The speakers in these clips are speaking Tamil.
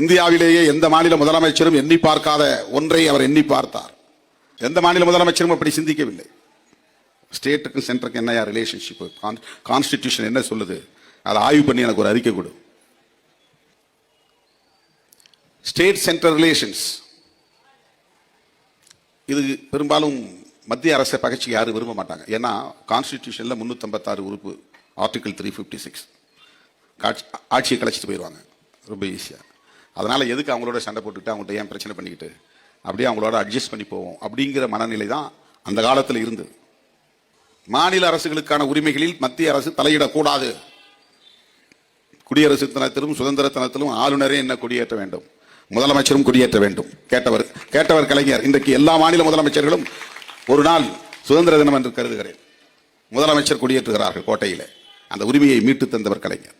இந்தியாவிலேயே எந்த மாநில முதலமைச்சரும் எண்ணி பார்க்காத ஒன்றை அவர் எண்ணி பார்த்தார். எந்த மாநில முதலமைச்சரும் அப்படி சிந்திக்கவில்லை. ஸ்டேட்டுக்கும் சென்டருக்கும் என்னையா ரிலேஷன்ஷிப் கான்ஸ்டிடியூஷன் என்ன சொல்லுது? அதை ஆய்வு பண்ணி எனக்கு ஒரு அறிக்கை கொடு. ஸ்டேட் சென்டர் ரிலேஷன்ஸ் இது பெரும்பாலும் மத்திய அரசை பகச்சிக்க யாரும் விரும்ப மாட்டாங்க. ஏன்னா கான்ஸ்டிடியூஷனில் முந்நூற்றம்பத்தாறு உறுப்பு ஆர்டிகிள் த்ரீ ஃபிஃப்டி சிக்ஸ் ஆட்சியை கலைச்சிட்டு போயிடுவாங்க ரொம்ப ஈஸியாக அதனால் எதுக்கு அவங்களோட சண்டை போட்டுக்கிட்டு அவங்கள்ட்ட ஏன் பிரச்சனை பண்ணிக்கிட்டு? அப்படியே அவங்களோட அட்ஜஸ்ட் பண்ணி போவோம். அப்படிங்கிற மனநிலை தான் அந்த காலத்தில் இருந்தது. மாநில அரசுகளுக்கான உரிமைகளில் மத்திய அரசு தலையிடக்கூடாது. குடியரசு தினத்திலும் சுதந்திர தினத்திலும் ஆளுநரே என்ன குடியேற்ற வேண்டும்? முதலமைச்சரும் குடியேற்ற வேண்டும். கேட்டவர் கேட்டவர் கலைஞர். இன்றைக்கு எல்லா மாநில முதலமைச்சர்களும் ஒரு நாள் சுதந்திர தினம் என்று கருதுகிறேன். முதலமைச்சர் குடியேற்றுகிறார்கள் கோட்டையில். அந்த உரிமையை மீட்டு தந்தவர் கலைஞர்.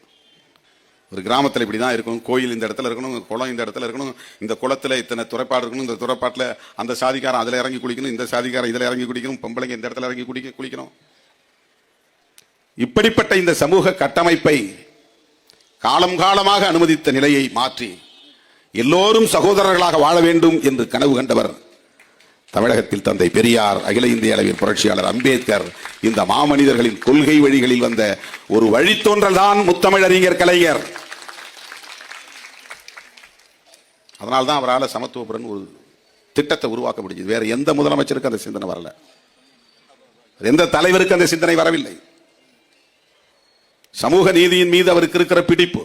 ஒரு கிராமத்தில் இப்படி தான் இருக்கணும் கோயில் இந்த இடத்துல இருக்கணும் குளம் இந்த இடத்துல இருக்கணும். இந்த குளத்தில் இத்தனை துறைப்பாடு இருக்கணும். இந்த துறைப்பாட்டில் அந்த சாதிக்காரன் அதில் இறங்கி குளிக்கணும் இந்த சாதிக்காரன் இதில் இறங்கி குடிக்கணும் பொம்பளைங்க இந்த இடத்துல இறங்கி குடிக்க குளிக்கணும். இப்படிப்பட்ட இந்த சமூக கட்டமைப்பை காலம் காலமாக அனுமதித்த நிலையை மாற்றி எல்லோரும் சகோதரர்களாக வாழ வேண்டும் என்று கனவு கண்டவர் தமிழகத்தில் தந்தை பெரியார் அகில இந்திய அளவில் புரட்சியாளர் அம்பேத்கர் இந்த மாமனிதர்களின் கொள்கை வழிகளில் வந்த ஒரு வழித்தோன்றல் தான் முத்தமிழறிஞர் கலைஞர். அதனால தான் அவரால் சமத்துவபுரன் ஒரு திட்டத்தை உருவாக்க முடிஞ்சது. வேற எந்த முதலமைச்சருக்கும் அந்த சிந்தனை வரல. எந்த தலைவருக்கு அந்த சிந்தனை வரவில்லை. சமூக நீதியின் மீது அவருக்கு இருக்கிற பிடிப்பு